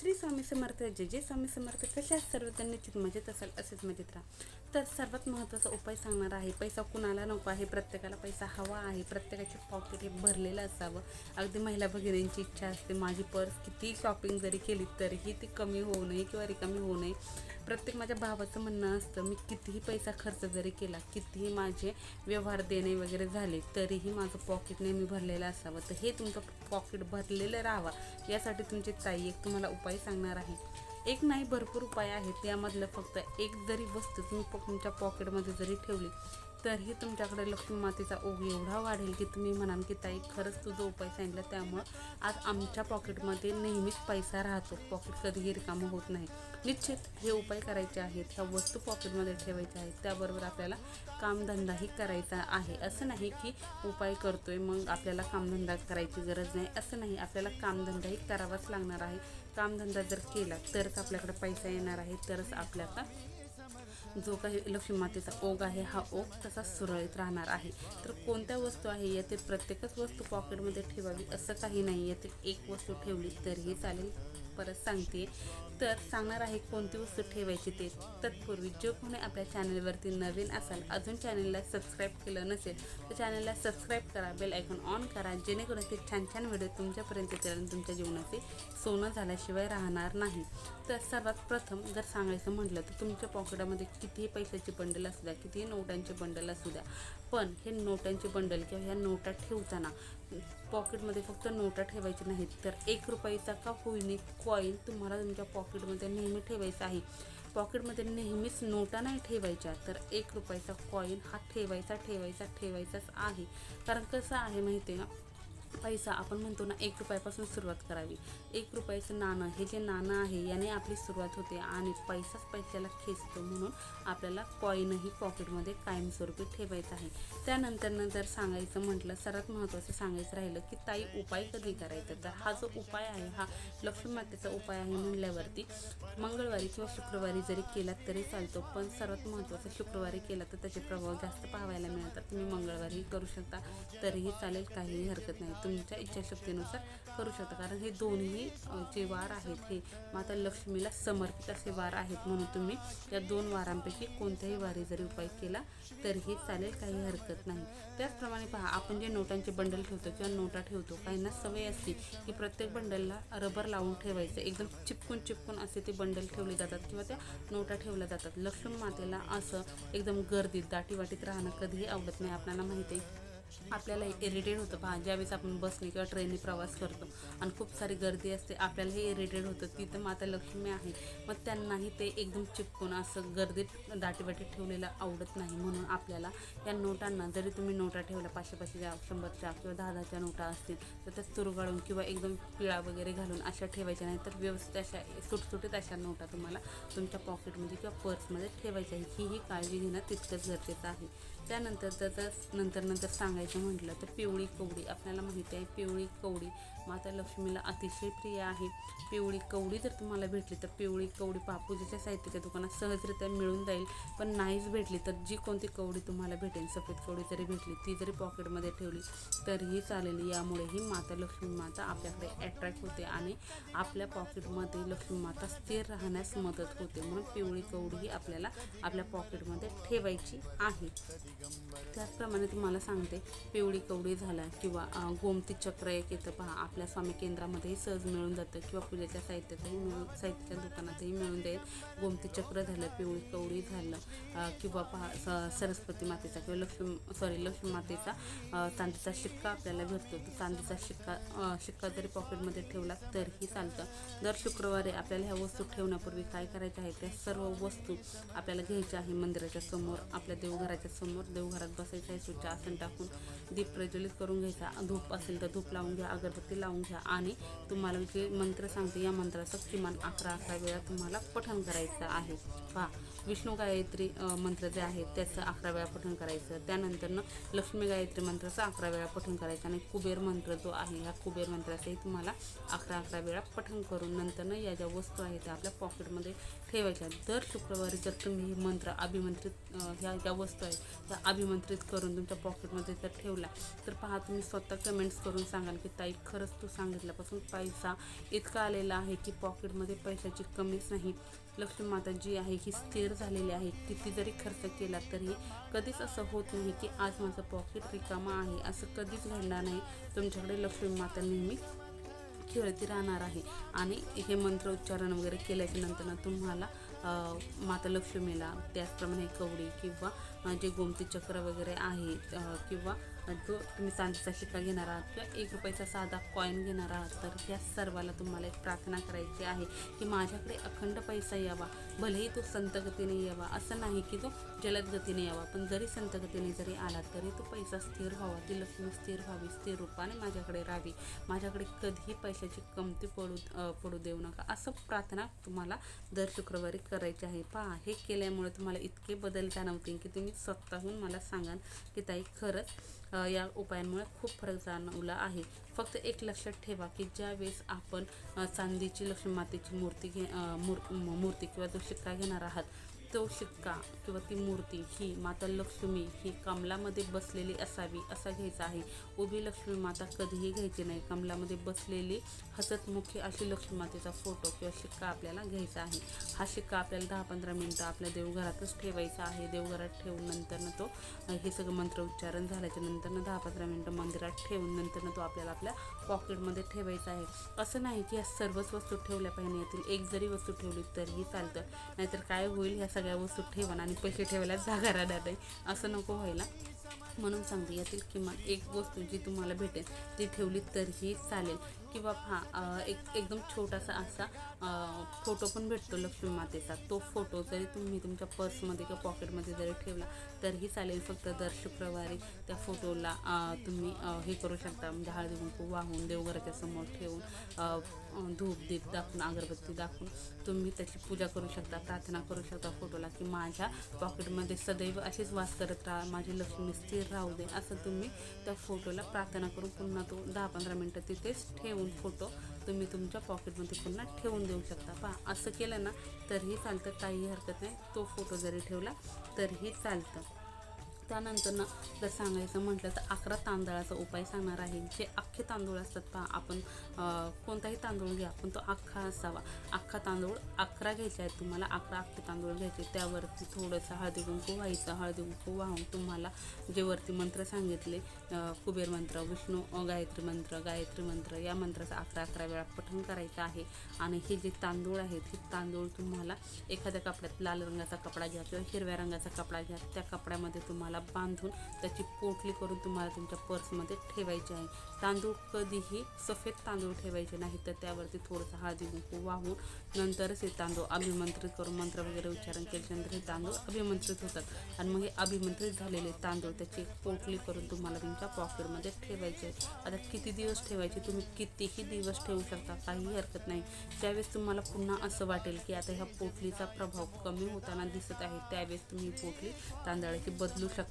श्री स्वामी समर्थ जे जे स्वामी समर्थ कशा सर्व? सर्वजण निश्चित मजेत असाल असेच मजेत राहा. तर सर्वात महत्त्वाचा उपाय सांगणार आहे पैसा कुणाला नको आहे प्रत्येकाला पैसा हवा आहे प्रत्येकाचे पॉकेट हे भरलेलं असावं. अगदी महिला भगिनींची इच्छा असते माझी पर्स किती शॉपिंग जरी केली तरीही ती कमी होऊ नये किंवा रिकामी होऊ नये. प्रत्येक माझ्या भावाचं म्हणणं असतं मी कितीही पैसा खर्च जरी केला कितीही माझे व्यवहार देणे वगैरे झाले तरीही माझं पॉकेट नेहमी भरलेलं असावं. तर हे तुमचं पॉकेट भरलेलं राहावं यासाठी तुमची ताई एक तुम्हाला उपाय सांगणार आहे. एक नाही भरपूर उपाय आहेत. यामधलं फक्त एक जरी वस्तू तुम्ही प- तुमच्या पॉकेटमध्ये जरी ठेवली तरीही तुमच्याकडे लक्ष्मी मातेचा ओघ एवढा वाढेल की तुम्ही म्हणाल की ताई खरंच तुझं उपाय सांगितलं त्यामुळं आज आमच्या पॉकेटमध्ये नेहमीच पैसा राहतो. पॉकेट कधीही रिकामं होत नाही. निश्चित हे उपाय करायचे आहेत. ह्या वस्तू पॉकेटमध्ये ठेवायच्या आहेत. त्याबरोबर आपल्याला कामधंदाही करायचा आहे. असं नाही की उपाय करतोय मग आपल्याला कामधंदा करायची गरज नाही. असं नाही. आपल्याला कामधंदाही करावाच लागणार आहे. कामधंदा जर केला तरच आपल्याकडे पैसा येणार आहे. तरच आपल्याला जो काही लक्ष्मी मातेचा ओघ आहे हा ओघ तसा सुरळीत राहणार आहे. तर कोणत्या वस्तू आहे यातील प्रत्येकच वस्तू पॉकेटमध्ये ठेवावी असं काही नाही यातील एक वस्तू ठेवली तरीही चालेल. परत सांगते. तर सांगणार आहे कोणती वस्तू ठेवायची ते. तत्पूर्वी जो कोणी आपल्या चॅनलवरती नवीन असाल अजून चॅनलला सबस्क्राईब केलं नसेल तर चॅनलला सबस्क्राईब करा बेल ऐकून ऑन करा जेणेकरून ते छान छान व्हिडिओ तुमच्यापर्यंत येतील आणि तुमच्या जीवनाचे सोनं झाल्याशिवाय राहणार नाही. तर सर्वात प्रथम जर सांगायचं म्हटलं तर तुमच्या पॉकेटामध्ये कितीही पैशाची बंडल असू द्या कितीही नोटांची बंडल असू द्या पण हे नोटांचे बंडल किंवा ह्या नोटा ठेवताना पॉकेटमध्ये फक्त नोटा ठेवायची नाहीत तर एक रुपयाचा का होईने कॉईन तुम्हाला तुमच्या पॉकेटमध्ये नेहमी ठेवायचा आहे. पॉकेटमध्ये नेहमीच नोटा नाही ठेवायच्या तर एक रुपयाचा कॉईन हा ठेवायचा ठेवायचा ठेवायचाच आहे. कारण कसं आहे माहिती आहे ना पैसा आपण म्हणतो ना एक रुपयापासून सुरुवात करावी. एक रुपयाचं नाणं हे जे नाणं आहे याने आपली सुरुवात होते आणि पैसाच पैशाला खेचतो म्हणून आपल्याला कॉईनही पॉकेटमध्ये कायमस्वरूपी ठेवायचं आहे. त्यानंतर नंतर सांगायचं म्हटलं सर्वात महत्त्वाचं सांगायचं राहिलं की ताई उपाय कधी करायचा? तर हा जो उपाय आहे हा लक्ष्मी मातेचा उपाय आहे म्हणल्यावरती मंगळवारी किंवा शुक्रवारी जरी केला तरी चालतो पण सर्वात महत्त्वाचं शुक्रवारी केला तर त्याचे प्रभाव जास्त पाहायला मिळतात. तुम्ही मंगळवारी करू शकता तरीही चालेल काहीही हरकत नाही. तुमच्या इच्छाशक्तीनुसार करू शकता. कारण हे दोन्ही जे वार आहेत हे माता लक्ष्मीला समर्पित असे वार आहेत. म्हणून तुम्ही या दोन वारांपैकी कोणत्याही वारी जरी उपाय केला तरीही चालेल काही हरकत नाही. त्याचप्रमाणे पहा आपण जे नोटांचे बंडल ठेवतो किंवा नोटा ठेवतो काहींना सवय असते की प्रत्येक बंडलला रबर लावून ठेवायचं. एकदम चिपकून चिपकून असे ते बंडल ठेवले जातात किंवा त्या नोटा ठेवल्या जातात. लक्ष्मी मातेला असं एकदम गर्दीत दाटीवाटीत राहणं कधीही आवडत नाही. आपल्याला माहिती आहे आपल्याला इरिटेट होतं. पहा ज्यावेळेस आपण बसने किंवा ट्रेनने प्रवास करतो आणि खूप सारी गर्दी असते आपल्यालाही इरिटेट होतं. तिथं माता लक्ष्मी आहे. मग त्यांनाही ते एकदम चिपकून असं गर्दीत दाटीवाटीत ठेवलेलं आवडत नाही म्हणून आपल्याला या नोटांना जरी तुम्ही नोटा ठेवल्या पाचशे पाचशेच्या शंभरच्या किंवा दहा दहाच्या नोटा असतील तर त्या चुरगाळून किंवा एकदम पिळा वगैरे घालून अशा ठेवायच्या नाही तर व्यवस्थित अशा सुटसुटीत अशा नोटा तुम्हाला तुमच्या पॉकेटमध्ये किंवा पर्समध्ये ठेवायच्या आहे ही ही काळजी घेणं तितकंच गरजेचं आहे. त्यानंतर त्याचं नंतर नंतर सांगायचं म्हटलं तर पिवळी कवडी आपल्याला माहिती आहे पिवळी कवडी. माता लक्ष्मीला अतिशय प्रिय आहे. पिवळी कवडी जर तुम्हाला भेटली तर पिवळी कवडी पापूजीच्या साहित्याच्या दुकानात सहजरित्या मिळून जाईल. पण नाहीच भेटली तर जी कोणती कवडी तुम्हाला भेटेल सफेद कवडी जरी भेटली ती जरी पॉकेटमध्ये ठेवली तरीही चालेल. यामुळेही माता लक्ष्मी माता आपल्याकडे अट्रॅक्ट होते आणि आपल्या पॉकेटमध्ये लक्ष्मी माता स्थिर राहण्यास मदत होते. म्हणून पिवळी कवडी ही आपल्याला आपल्या पॉकेटमध्ये ठेवायची आहे. त्याचप्रमाणे तुम्हाला सांगते पिवळी कवडी झाला किंवा गोमती चक्र एक येतं पहा. आपल्या स्वामी केंद्रामध्येही सहज मिळून जातं किंवा पूजेच्या साहित्यातही मिळून साहित्याच्या दुकानातही मिळून जाईल. गोमती चक्र झालं पिवळी कवळी झालं किंवा पहा स- सरस्वती मातेचा किंवा लक्ष्मी सॉरी लक्ष्मी मातेचा चांदीचा शिक्का आपल्याला भेटतो. तर चांदीचा शिक्का शिक्का जरी पॉकेटमध्ये ठेवला तरीही चालतं. दर शुक्रवारी आपल्याला ह्या वस्तू ठेवण्यापूर्वी काय करायचं आहे? त्या सर्व वस्तू आपल्याला घ्यायच्या आहे मंदिराच्या समोर आपल्या देवघराच्या समोर. देवघरात बसायचं आहे स्वच्छ आसन टाकून दीप प्रज्वलित करून घ्यायचा. धूप असेल तर धूप लावून घ्या. अगरबत्ती लावून घ्या. आणि तुम्हाला जे मंत्र सांगते या मंत्राचं किमान अकरा अकरा वेळा तुम्हाला पठण करायचं आहे. पहा विष्णू गायत्री मंत्र जे आहे त्याचं अकरा वेळा पठण करायचं. त्यानंतरनं लक्ष्मी गायत्री मंत्राचं अकरा वेळा पठण करायचं. आणि कुबेर मंत्र जो आहे ह्या कुबेर मंत्राचंही तुम्हाला अकरा अकरा वेळा पठण करून नंतरनं या ज्या वस्तू आहेत त्या आपल्या पॉकेटमध्ये ठेवायच्या. दर शुक्रवारी जर तुम्ही हे मंत्र अभिमंत्रित ह्या ज्या वस्तू आहेत त्या अभिमंत्रित करून तुमच्या पॉकेटमध्ये जर ठेवला तर पहा तुम्ही स्वतः कमेंट्स करून सांगाल की ताई खरंच वस्तू सांगितल्यापासून पैसा इतका आलेला आहे की पॉकेटमध्ये पैशाची कमीच नाही. लक्ष्मी माता जी आहे ही स्थिर झालेली आहे. किती जरी खर्च केला तरी कधीच असं होत नाही की आज माझं पॉकेट रिकामा आहे. असं कधीच घडणार नाही. तुमच्याकडे लक्ष्मी माता नेहमी खेळती राहणार आहे. आणि हे मंत्र उच्चारण वगैरे केल्याच्यानंतर तुम्हाला माता लक्ष्मीला त्याचप्रमाणे कवडी किंवा जे गोमती चक्र वगैरे आहे किंवा जो तुम्ही चांदीचा शिक्का घेणार आहात किंवा एक रुपयाचा साधा कॉईन घेणार आहात तर या सर्वाला तुम्हाला एक प्रार्थना करायची आहे की माझ्याकडे अखंड पैसा यावा भलेही तो संत गतीने यावा असं नाही की तो जलद गतीने यावा पण जरी संत गतीने जरी आला तरी तो पैसा स्थिर व्हावा ती लक्ष्मी स्थिर व्हावी स्थिर रूपाने माझ्याकडे राहावी. माझ्याकडे कधीही पैशाची कमती पडू पडू देऊ नका असं प्रार्थना तुम्हाला दर शुक्रवारी करायची आहे. पहा हे केल्यामुळे तुम्हाला इतके बदल जाणवतील की तुम्ही स्वतःहून मला सांगाल की ताई खरंच या उपायांमुळे खूप फरक जाणवला आहे. फक्त एक लक्षात ठेवा की ज्यावेळेस आपण चांदीची लक्ष्मी मातेची मूर्ती घे मूर्ती किंवा जो घेणार आहात तो शिक्का किंवा ती मूर्ती ही माता लक्ष्मी ही कमलामध्ये बसलेली असावी असा घ्यायचा आहे. उभी लक्ष्मी माता कधीही घ्यायची नाही. कमलामध्ये बसलेली हसतमुखी अशी लक्ष्मी मातेचा फोटो किंवा शिक्का आपल्याला घ्यायचा आहे. हा शिक्का आपल्याला दहा पंधरा मिनटं आपल्या देवघरातच ठेवायचा आहे. देवघरात ठेवून नंतरनं तो हे सगळं मंत्र उच्चारण झाल्याच्या नंतरनं दहा पंधरा मिनटं मंदिरात ठेवून नंतरनं तो आपल्याला आपल्या पॉकेटमध्ये ठेवायचा आहे. असं नाही की या सर्वच वस्तू ठेवल्या पाहिजे. यातील एक जरी वस्तू ठेवली तरीही चालतं. नाहीतर काय होईल ह्या सगळ्या वस्तू ठेवा आणि पैसे ठेवायला जागा राहणार नाही. असं नको व्हायला. म्हणून सांगते यातील किमान एक वस्तू जी तुम्हाला भेटेल ती ठेवली तरीही चालेल. किंवा हा एक एकदम छोटासा असा फोटो पण भेटतो लक्ष्मी मातेचा. तो फोटो जरी तुम्ही तुमच्या पर्समध्ये किंवा पॉकेटमध्ये जरी ठेवला तरीही चालेल फक्त दर शुक्रवारी त्या फोटोला तुम्ही हे करू शकता. म्हणजे हळदी कुंकू वाहून देवघराच्या समोर ठेवून धूप दीप दाखवून अगरबत्ती दाखवून तुम्ही त्याची पूजा करू शकता प्रार्थना करू शकता फोटोला की माझ्या पॉकेटमध्ये सदैव अशीच वास करत राहा माझी लक्ष्मी स्थिर राहू दे असं तुम्ही त्या फोटोला प्रार्थना करून पुन्हा तो दहा पंधरा मिनटं तिथेच ठेवून फोटो तुम्ही तुमच्या पॉकेटमध्ये पुन्हा ठेवून देऊ शकता. पहा असं केलं ना तरीही चालतं काही हरकत नाही. तो फोटो जरी ठेवला तरीही चालतं. त्यानंतर ना जर सांगायचं म्हटलं तर अकरा तांदळाचा उपाय सांगणार आहे. जे अख्खे तांदूळ असतात पहा आपण कोणताही तांदूळ घ्या पण तो अख्खा असावा. अख्खा तांदूळ अकरा घ्यायचे आहेत तुम्हाला अकरा अख्खे तांदूळ घ्यायचे त्यावरती थोडंसं हळदी कुंकू व्हायचं हळदी कुंकू वाहून तुम्हाला जे वरती मंत्र सांगितले कुबेर मंत्र विष्णू गायत्री मंत्र गायत्री मंत्र या मंत्राचा अकरा अकरा वेळा पठण करायचं आहे. आणि हे जे तांदूळ आहेत हे तांदूळ तुम्हाला एखाद्या कपड्यात लाल रंगाचा कपडा घ्या किंवा हिरव्या रंगाचा कपडा घ्या. त्या कपड्यामध्ये तुम्हाला बांधून त्याची पोटली करून तुम्हाला तुमच्या पर्समध्ये ठेवायची आहे. तांदूळ कधीही सफेद तांदूळ ठेवायचे नाही तर त्यावरती थोडंसं हळदी कुंकू वाहून नंतरच हे तांदूळ अभिमंत्रित करून मंत्र वगैरे उच्चारण केल्यानंतर हे तांदूळ अभिमंत्रित होतात. आणि मग हे अभिमंत्रित झालेले तांदूळ त्याची पोटली करून तुम्हाला तुमच्या पॉकेटमध्ये ठेवायचे आहे आता किती दिवस ठेवायचे? तुम्ही कितीही दिवस ठेवू शकता काही हरकत नाही. ज्यावेळेस तुम्हाला पुन्हा असं वाटेल की आता ह्या पोटलीचा प्रभाव कमी होताना दिसत आहे त्यावेळेस तुम्ही पोटली तांदळाची बदलू शकता.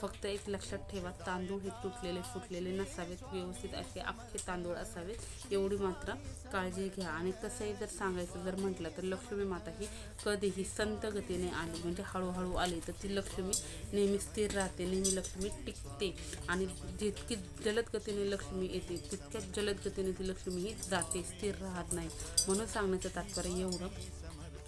फक्त एक लक्षात ठेवा तांदूळ हे तुटलेले फुटलेले नसावेत. व्यवस्थित असे अख्खे तांदूळ असावेत. एवढी मात्र काळजी घ्या. आणि तसंही जर सांगायचं जर म्हटलं तर लक्ष्मी माता ही कधीही संत गतीने आली म्हणजे हळूहळू आली तर ती लक्ष्मी नेहमी स्थिर राहते नेहमी लक्ष्मी टिकते. आणि जितकी जलद गतीने लक्ष्मी येते तितक्याच जलद गतीने ती लक्ष्मी ही जाते स्थिर राहत नाही. म्हणून सांगण्याचं तात्पर्य एवढं.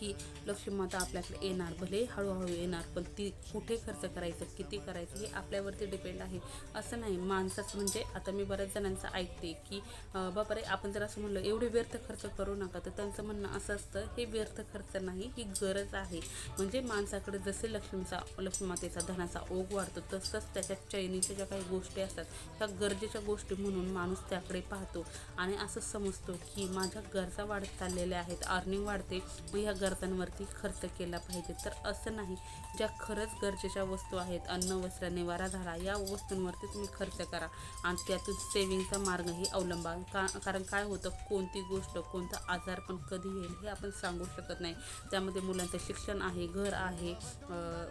की लक्ष्मी माता आपल्याकडे येणार भले हळूहळू येणार पण ती कुठे खर्च करायचं किती करायचं हे आपल्यावरती डिपेंड आहे. असं नाही. माणसाचं म्हणजे आता मी बऱ्याच जणांचं ऐकते की बाबा रे आपण जर असं म्हणलं एवढे व्यर्थ खर्च करू नका तर त्यांचं म्हणणं असं असतं हे व्यर्थ खर्च नाही ही गरज आहे. म्हणजे माणसाकडे जसे लक्ष्मीचा लक्ष्मी मातेचा धनाचा ओघ वाढतो तसंच त्याच्या चैनीच्या ज्या काही गोष्टी असतात ह्या गरजेच्या गोष्टी म्हणून माणूस त्याकडे पाहतो. आणि असं समजतो की माझ्या गरजा वाढत चाललेल्या आहेत अर्निंग वाढते मग ह्या गरजांवरती खर्च केला पाहिजे. तर असं नाही. ज्या खरंच गरजेच्या वस्तू आहेत. अन्न वस्त्र निवारा झाला या वस्तूंवरती तुम्ही खर्च करा. आणि त्यातून सेविंगचा मार्गही अवलंबा. का कारण काय होतं? कोणती गोष्ट कोणता आजार पण कधी येईल हे आपण सांगू शकत नाही. त्यामध्ये मुलांचं शिक्षण आहे घर आहे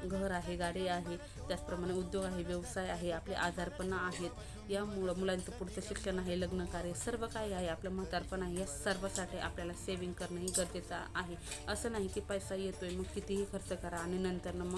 घर आहे गाडी आहे त्याचप्रमाणे उद्योग आहे व्यवसाय आहे आपले आजारपणं आहेत. यामुळं मुलांचं पुढचं शिक्षण आहे लग्न कार्य सर्व काही आहे आपलं म्हातारपण आहे या सर्वासाठी आपल्याला सेविंग करणंही गरजेचं आहे. असं नाही की पैसा येतोय मग कितीही खर्च करा आणि नंतर मग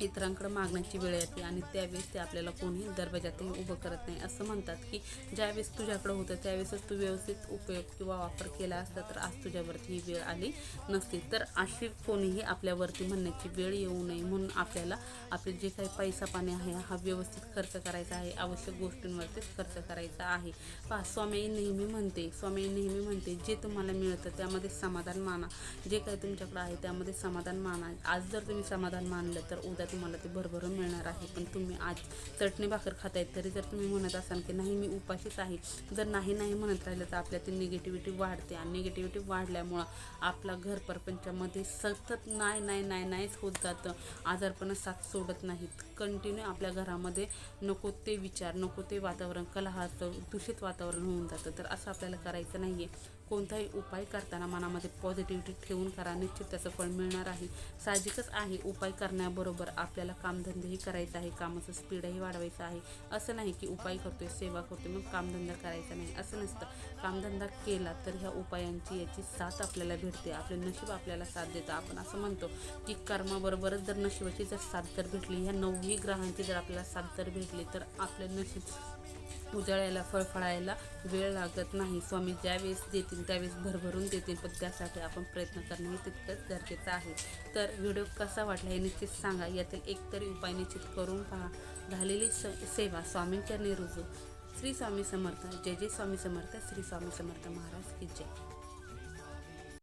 इतरांकडे मागण्याची वेळ येते आणि त्यावेळेस ते आपल्याला कोणी दरवाजातही उभं करत नाही. असं म्हणतात की ज्यावेळेस तुझ्याकडं होतं त्यावेळेसच तू व्यवस्थित उपयोग किंवा वापर केला असता तर आज तुझ्यावरती ही वेळ आली नसती. तर अशी कोणीही आपल्यावरती म्हणण्याची वेळ येऊ नये म्हणून आपल्याला आपले जे काही पैसा पाणी आहे हा व्यवस्थित खर्च करायचा आहे. आवश्यक गोष्टींवरतीच खर्च करायचा आहे. पहा स्वामी नेहमी म्हणते स्वामी नेहमी म्हणते जे तुम्हाला मिळतं त्यामध्ये समाधान माना. जे काही तुमच्याकडे आहे त्यामध्ये समाधान माना. आज जर तुम्ही समाधान मानलं तर उद्या तुम्हाला ते भरभरून मिळणार आहे. पण तुम्ही आज चटणी भाकर खातायत तरी जर तुम्ही म्हणत असाल की नाही मी उपाशीच आहे. जर नाही नाही म्हणत राहिलं तर आपल्यातील निगेटिव्हिटी वाढते आणि निगेटिव्हिटी वाढल्यामुळं आपला घर परपंचामध्ये सतत नाही नाही नाही नाहीच होत जातं. आजारपणं साथ सोडत नाहीत. कंटिन्यू आपल्या घरामध्ये नको ते विचार नको ते वातावरण कलहाचं दूषित वातावरण होऊन जातं. तर असं आपल्याला करायचं नाही आहे कोणताही उपाय करताना मनामध्ये पॉझिटिव्हिटी ठेवून करा. निश्चित त्याचं फळ मिळणार आहे. साहजिकच आहे. उपाय करण्याबरोबर आपल्याला कामधंदेही करायचा आहे. कामाचं स्पीडही वाढवायचं आहे. असं नाही की उपाय करतोय सेवा करतोय मग कामधंदा करायचा नाही. असं नसतं. कामधंदा केला तर ह्या उपायांची याची साथ आपल्याला भेटते. आपले नशीब आपल्याला साथ देतं. आपण असं म्हणतो की कर्माबरोबरच जर नशिबाची जर साथ जर भेटली ह्या नववी ग्रहांची जर आपल्याला साथ जर भेटली तर आपले नशीब उजळायला फळफळायला वेळ लागत नाही. स्वामी ज्यावेळेस देतील त्यावेळेस भरभरून देतील. पण त्यासाठी आपण प्रयत्न करणंही तितकंच गरजेचं आहे. तर व्हिडिओ कसा वाटला हे निश्चित सांगा. यातील एकतरी उपाय निश्चित करून पहा. झालेली स सेवा स्वामींच्या निरुजू. श्री स्वामी समर्थ. जय जय स्वामी समर्थ. श्री स्वामी समर्थ महाराज की जय.